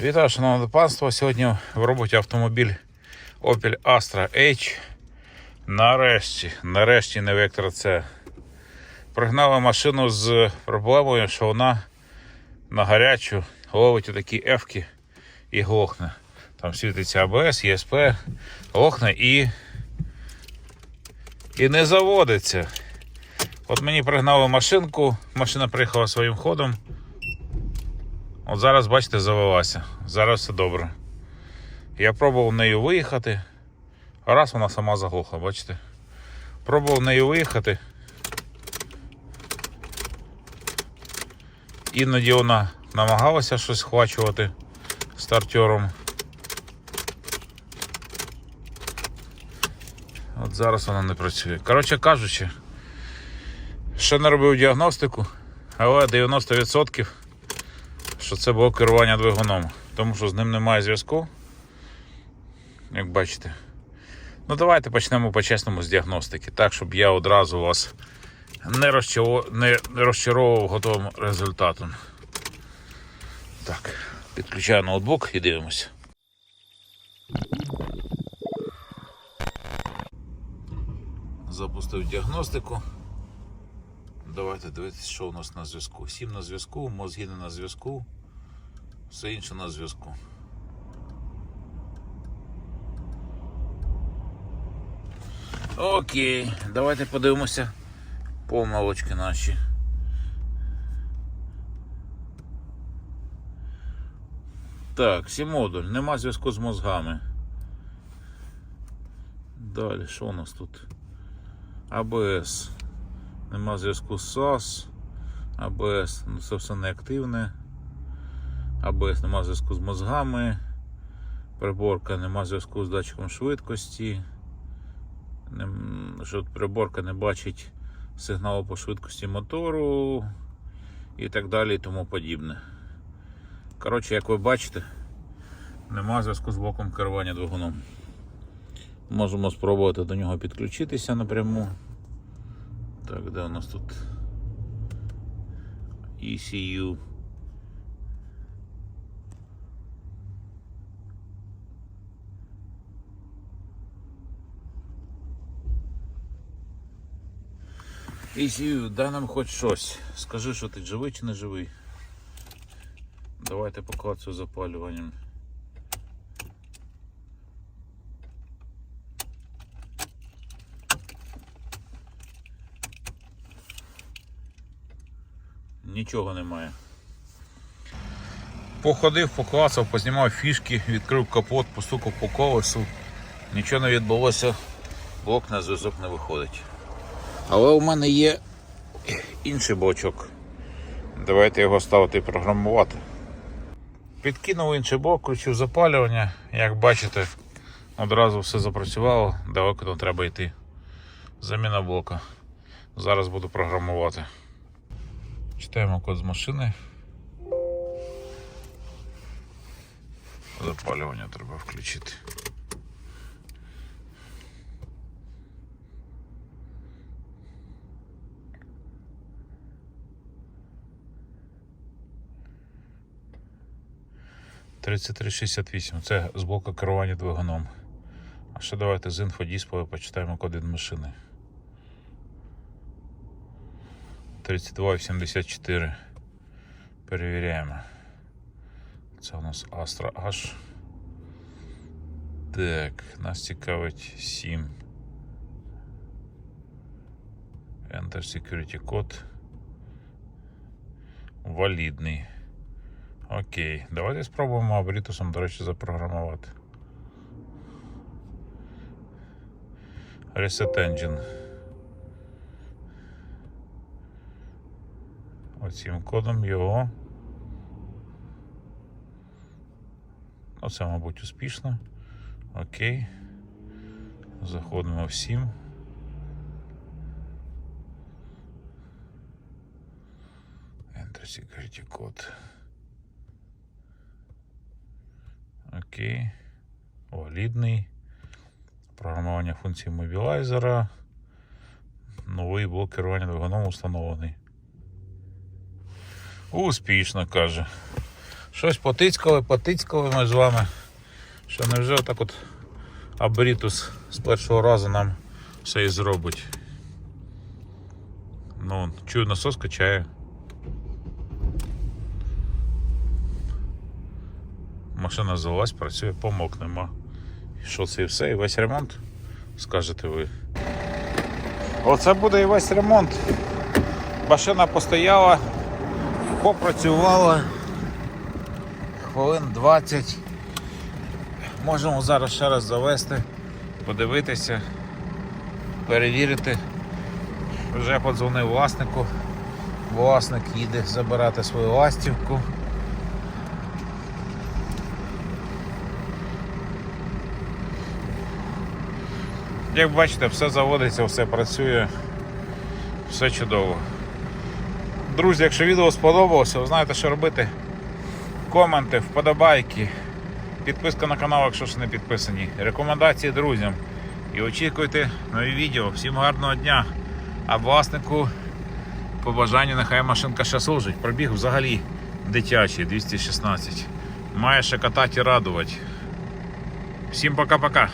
Вітаю, шановне панство. Сьогодні в роботі автомобіль Opel Astra H. Нарешті, нарешті не Vectra C. Пригнали машину з проблемою, що вона на гарячу ловить такі ефки і глохне. Там світиться АБС, ЄСП, глохне і. І не заводиться. От мені пригнали машинку, машина приїхала своїм ходом. От зараз, бачите, завелася. Зараз все добре. Я пробував нею виїхати. Раз вона сама заглохла, бачите? Пробував нею виїхати. Іноді вона намагалася щось схвачувати стартером. От зараз вона не працює. Коротше кажучи, ще не робив діагностику, але 90% що це було керування двигуном, тому що з ним немає зв'язку. Як бачите. Ну давайте почнемо по-чесному з діагностики, так, щоб я одразу вас не, розчаро... не не розчаровував готовим результатом. Так, підключаю ноутбук і дивимося. Запустив діагностику. Давайте дивитися, що у нас на зв'язку. Сім на зв'язку, мозги не на зв'язку, все інше на зв'язку. Окей, давайте подивимося помилочки наші. Так, сімодуль, нема зв'язку з мозгами. Далі, що у нас тут? АБС. Нема зв'язку з САС, АБС, ну це все неактивне. АБС нема зв'язку з мозгами. Приборка нема зв'язку з датчиком швидкості. Що приборка не бачить сигналу по швидкості мотору і так далі і тому подібне. Коротше, як ви бачите, нема зв'язку з блоком керування двигуном. Можемо спробувати до нього підключитися напряму. Де у нас тут ECU. ECU, дай нам хоч щось. Скажи, що ти живий чи не живий. Давайте поклацаю запалюванням. Нічого немає. Походив, поклацав, познімав фішки, відкрив капот, постукав по колесу. Нічого не відбулося, блок на зв'язок не виходить. Але у мене є інший блочок. Давайте його ставити і програмувати. Підкинув інший блок, включив запалювання. Як бачите, одразу все запрацювало, далеко не треба йти. Заміна блока. Зараз буду програмувати. Читаємо код з машини. Запалювання треба включити. Тридцять три шістдесят вісім. Це з блоку керування двигуном. А ще давайте з інфодисплею почитаємо код від машини. 3284. Перевіряємо. Це у нас Astra H. Так, нас цікавить 7. Enter Security код. Валідний. Окей. Давайте спробуємо абритусом, до речі, запрограмувати. Reset Engine. Оцим кодом його. Оце, мабуть, успішно. Окей. Заходимо в 7. Enter security код. Окей. Валідний. Програмування функції мобілайзера. Новий блок керування двигуном установлений. Успішно каже. Щось потицькали, потицькали ми з вами. Що невже отак от Абрітус з першого разу нам все і зробить. Ну, чую, насос качає. Машина завелась, працює, помок нема. Що це і все, і весь ремонт, скажете ви. Оце буде і весь ремонт. Машина постояла, попрацювала хвилин 20. Можемо зараз ще раз завести, подивитися, перевірити. Вже подзвонив власнику. Власник їде забирати свою ластівку. Як бачите, все заводиться, все працює, все чудово. Друзі, якщо відео сподобалося, ви знаєте, що робити. Коменти, вподобайки, підписка на канал, якщо ще не підписані, рекомендації друзям. І очікуйте нові відео. Всім гарного дня. А власнику побажання, нехай машинка ще служить. Пробіг взагалі дитячий 216. Має ще катати і радувати. Всім пока-пока.